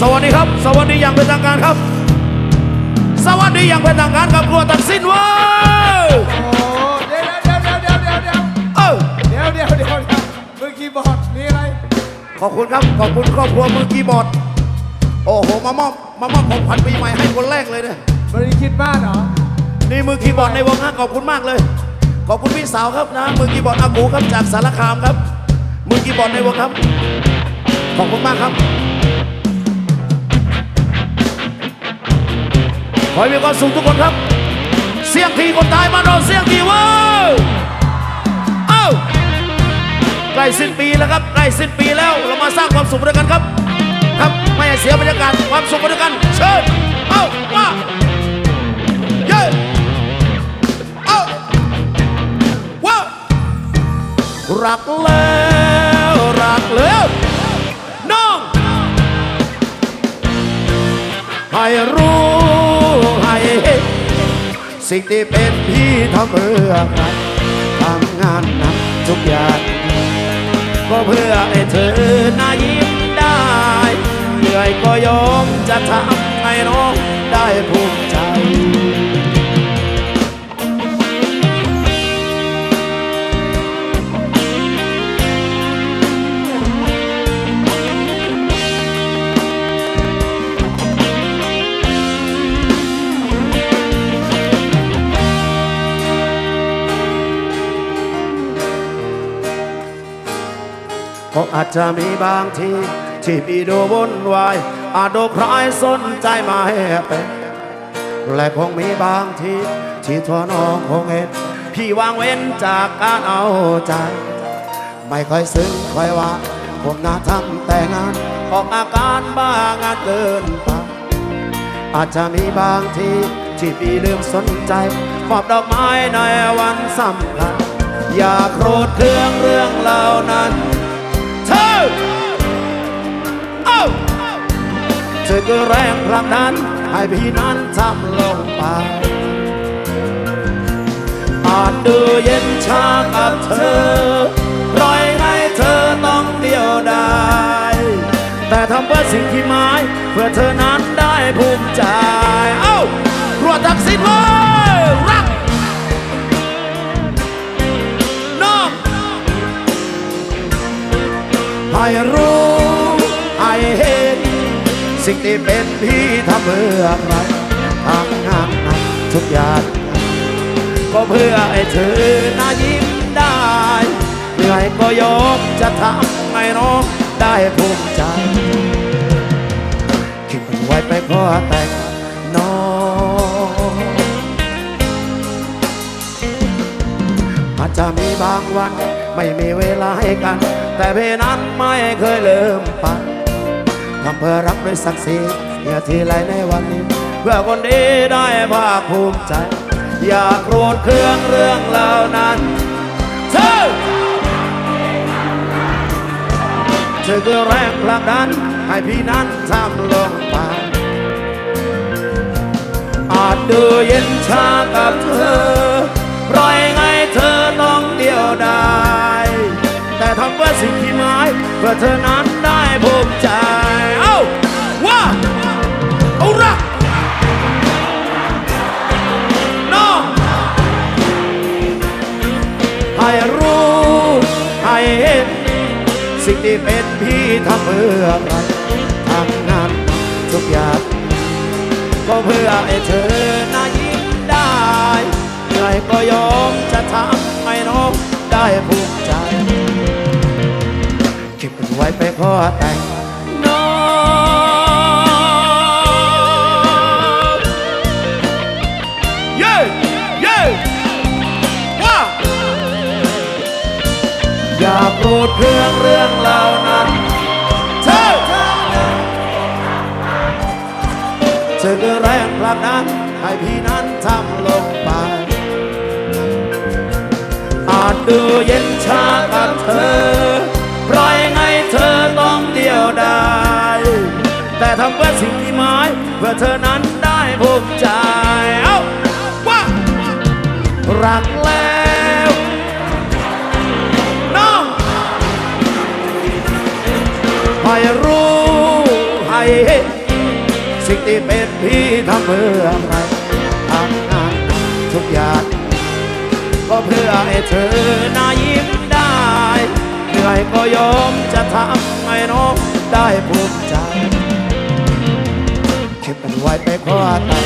สวัสดีครับ สวัสดีอย่างเป็นทางการครับ สวัสดีอย่างเป็นทางการกับครัวตัดสินเว้ยโอ้เดี๋ยวเดี๋ยวเดี๋ยวเดี๋ยวเดี๋ยวเดี๋ยวเออเดี๋ยวเดี๋ยวเดี๋ยวเดี๋ยวมือคีย์บอร์ดนี่อะไร ขอบคุณครับ ขอบคุณครอบครัวมือคีย์บอร์ดโอ้โห มามอบมามอบของขวัญปีใหม่ให้คนแรกเลยเนี่ยบริคิดบ้านเหรอ นี่มือคีย์บอร์ดในวงฮะขอบคุณมากเลย ขอบคุณพี่สาวครับนะ มือคีย์บอร์ดอากูครับจากสารคามครับ มือคีย์บอร์ดในวงครับ ขอบคุณมากครับ ขอให้มีความสุขทุกคนครับ เสียงทีคนตายมาโดนเสียงทีว้ยเอ้าใกล้สิ้นปีแล้วครับใกล้สิ้นปีแล้วเรามาสร้างความสุขด้วยกันครับ ครับไม่ให้เสียบรรยากาศความสุขด้วยกัน เชิญเอ้าว่าเย้เอ้าว้าวรักแล้วรักแล้วน้องให้รู้ สิ่งที่เป็นพี่ทำเพื่อใครทำงานหนักทุกอย่างก็เพื่อให้เธอน่ายิ้มได้ เหนื่อยก็ยอมจะทำให้น้องได้ภูมิ กอาจจะมีบางทีที่พี่ดูวุ่นวายอาจดูใครสนใจมาให้เป็นและคงมีบางทีที่ทวน้องคงเห็นพี่วางเว้นจากการเอาใจ ไม่ค่อยซึ้งค่อยว่า ผมน่าทำแต่งาน ออกอาการบ้างานเกินไปอาจจะมีบางทีที่พี่ลืมสนใจมอบดอกไม้ในวันสำคัญอย่าโกรธเครื่องเรื่องเหล่านั้น เธอเธอก็แรงผลักดันให้พี่นั้นทำลงไป อาจดูเย็นชากับเธอปล่อยให้เธอต้องเดียวดายแต่ทำเพื่อสิ่งที่หมาย เพื่อเธอนั้นได้ภูมิใจ เอ้ารัวทักษิณเว้ยรัก ให้รู้ ให้เห็น สิ่งที่เป็นพี่ทำเพื่อใครทำงานหนักทุกอย่างก็เพื่อให้เธอน่ายิ้มได้เหนื่อยก็ยอมจะทำให้น้องได้ภูมิใจคิดมันไว้ไปขอแต่ง จะมีบางวัน ไม่มีเวลาให้กัน แต่เพนั้นไม่เคยลืมไปทำเพื่อรักด้วยศักดิ์ศรีอย่าทีไรในวันนี้ เพื่อคนดีได้ภาคภูมิใจ อย่าโกรธเครื่องเรื่องเหล่านั้นเธอเธอก็แรงผลักดันให้พี่นั้นทำลงไปอาจดูเย็นชากับเธอปล่อย เพื่อเธอนั้นได้ภูมิใจ เอ้าว่าเอาละน้องให้รู้ ให้เห็น สิ่งที่เป็นพี่ทำเพื่อใครทำงานทุกอย่างก็เพื่อให้เธอน่ายิ้มได้เหนื่อยก็ยอมจะทำให้น้องได้ภูมิ ใจเก็บมันไว้ไปขอแต่งน้องเย้เย้ว้าอย่าโกรธเครื่องเรื่องเหล่านั้นเธอเธอก็แรงผลักนั้นให้พี่นั้นทำลงไปอาจดูเย็นชากับเธอ แต่ทำเพื่อสิ่งที่หมายเพื่อเธอนั้นได้ภูมิใจเอ้าว่ารักแล้วน้องให้รู้ให้สิ่งที่เป็นพี่ทำเพื่อใครทำงานหนักทุกอย่างก็เพื่อให้เธอน่ายิ้มได้เหนื่อยก็ยอมจะทำให้น้องได้ภูมิใจ ไว้ไปคว้าตา